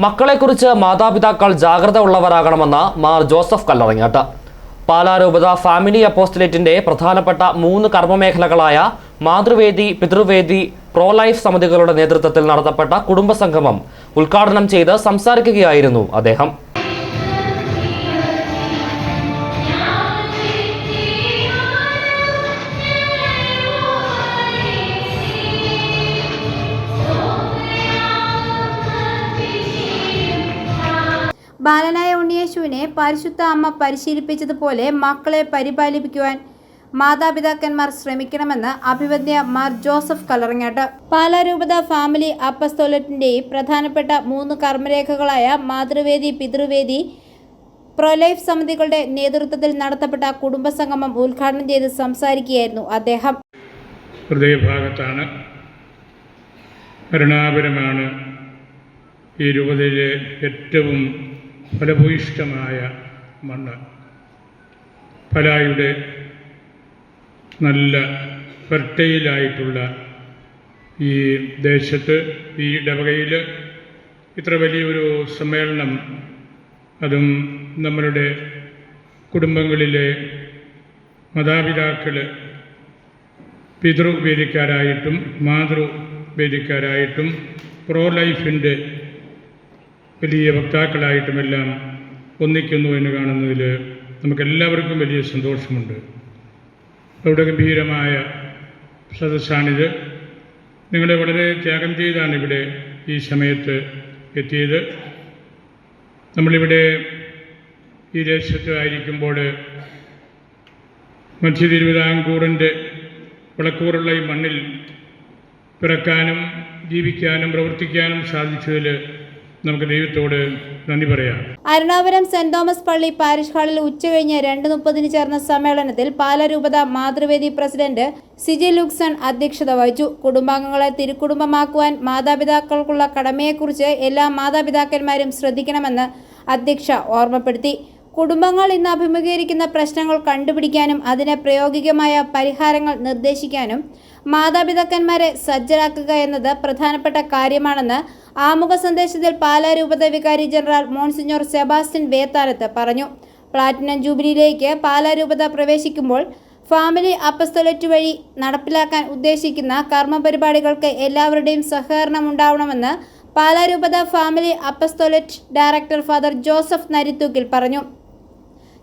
മക്കളെക്കുറിച്ച് മാതാപിതാക്കൾ ജാഗ്രത ഉള്ളവരാകണമെന്ന് മാർ ജോസഫ് കല്ലറങ്ങാട്ട്. പാലാരൂപത ഫാമിലി അപ്പോസ്റ്റലേറ്റിന്റെ പ്രധാനപ്പെട്ട മൂന്ന് കർമ്മമേഖലകളായ മാതൃവേദി പിതൃവേദി പ്രോ ലൈഫ് സമിതികളുടെ നേതൃത്വത്തിൽ നടത്തപ്പെട്ട കുടുംബസംഗമം ഉദ്ഘാടനം ചെയ്ത് സംസാരിക്കുകയായിരുന്നു അദ്ദേഹം. ബാലനായ ഉണ്ണിയേശുവിനെ പരിശുദ്ധ അമ്മ പരിശീലിപ്പിച്ചതുപോലെ മക്കളെ പരിപാലിപ്പിക്കുവാൻ മാതാപിതാക്കന്മാർ ശ്രമിക്കണമെന്ന് അഭിവന്യ മാർ ജോസഫ് കലറങ്ങാട്ട്. പാലാരൂപത ഫാമിലി അപ്പസ്തോലറ്റിന്റെയും പ്രധാനപ്പെട്ട മൂന്ന് കർമ്മരേഖകളായ മാതൃവേദി പിതൃവേദി പ്രൊലൈഫ് സമിതികളുടെ നേതൃത്വത്തിൽ നടത്തപ്പെട്ട കുടുംബസംഗമം ഉദ്ഘാടനം ചെയ്ത് സംസാരിക്കുകയായിരുന്നു അദ്ദേഹം. ഹൃദയഭാഗത്താണ് കരുണാപരമാണ് ഈ രൂപതയിലെ ഏറ്റവും ഫലഭൂയിഷ്ടമായ മണ്ണ്. ഫലായുടെ നല്ല ഫെർട്ടൈലായിട്ടുള്ള ഈ ദേശത്ത് ഈ ഇടവകയിൽ ഇത്ര വലിയൊരു സമ്മേളനം അതും നമ്മളുടെ കുടുംബങ്ങളിലെ മാതാപിതാക്കൾ പിതൃവേദിക്കാരായിട്ടും മാതൃവേദിക്കാരായിട്ടും പ്രോ ലൈഫിന്റെ വലിയ വക്താക്കളായിട്ടുമെല്ലാം ഒന്നിക്കുന്നു എന്ന് കാണുന്നതിൽ നമുക്കെല്ലാവർക്കും വലിയ സന്തോഷമുണ്ട്. അവിടെ ഗംഭീരമായ സദസ്സാണിത്. നിങ്ങളെ വളരെ ത്യാഗം ചെയ്താണ് ഇവിടെ ഈ സമയത്ത് എത്തിയത്. നമ്മളിവിടെ ഈ ദേശത്ത് ആയിരിക്കുമ്പോൾ മധ്യ തിരുവിതാംകൂറിന്റെ വിളക്കൂറുള്ള ഈ മണ്ണിൽ പിറക്കാനും ജീവിക്കാനും പ്രവർത്തിക്കാനും സാധിച്ചതിൽ നമുക്ക് ദൈവത്തോട് നന്ദി പറയാം. അരുണാപുരം സെന്റ് തോമസ് പള്ളി പാരിഷ് ഹാളിൽ ഉച്ചകഴിഞ്ഞ് രണ്ട് മുപ്പതിന് ചേർന്ന സമ്മേളനത്തിൽ പാലരൂപത മാതൃവേദി പ്രസിഡന്റ് സിജി ലുക്സൺ അധ്യക്ഷത വഹിച്ചു. കുടുംബാംഗങ്ങളെ തിരുക്കുടുംബമാക്കുവാൻ മാതാപിതാക്കൾക്കുള്ള കടമയെക്കുറിച്ച് എല്ലാ മാതാപിതാക്കന്മാരും ശ്രദ്ധിക്കണമെന്ന് അധ്യക്ഷ ഓർമ്മപ്പെടുത്തി. കുടുംബങ്ങൾ ഇന്ന് അഭിമുഖീകരിക്കുന്ന പ്രശ്നങ്ങൾ കണ്ടുപിടിക്കാനും അതിന് പ്രായോഗികമായ പരിഹാരങ്ങൾ നിർദ്ദേശിക്കാനും മാതാപിതാക്കന്മാരെ സജ്ജരാക്കുക എന്നത് പ്രധാനപ്പെട്ട കാര്യമാണെന്ന് ആമുഖ സന്ദേശത്തിൽ പാലാ രൂപത വികാരി ജനറൽ മോൺസിഞ്ഞോർ സെബാസ്റ്റ്യൻ വേത്താനത്ത് പറഞ്ഞു. പ്ലാറ്റിനം ജൂബിലിയിലേക്ക് പാലാ രൂപത പ്രവേശിക്കുമ്പോൾ ഫാമിലി അപ്പസ്തലറ്റ് വഴി നടപ്പിലാക്കാൻ ഉദ്ദേശിക്കുന്ന കർമ്മ പരിപാടികൾക്ക് എല്ലാവരുടെയും സഹകരണം ഉണ്ടാവണമെന്ന് പാലാ രൂപത family apostolate director father Joseph Narithookil പറഞ്ഞു.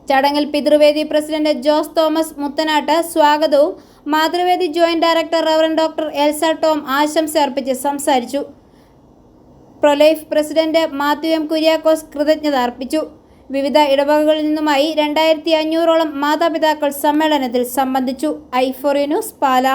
ചടങ്ങിൽ പിതൃവേദി പ്രസിഡന്റ് ജോസ് തോമസ് മുത്തനാട്ട് സ്വാഗതവും. Mathruvedi joint director reverend doctor Elsa Tom ആശംസ അർപ്പിച്ച് സംസാരിച്ചു. Pro life president Mathew M Kuriakose കൃതജ്ഞത അർപ്പിച്ചു. വിവിധ ഇടവകകളിൽ നിന്നുമായി രണ്ടായിരത്തി അഞ്ഞൂറോളം മാതാപിതാക്കൾ സമ്മേളനത്തിൽ സംബന്ധിച്ചു. ഐഫോറി ന്യൂസ് പാല.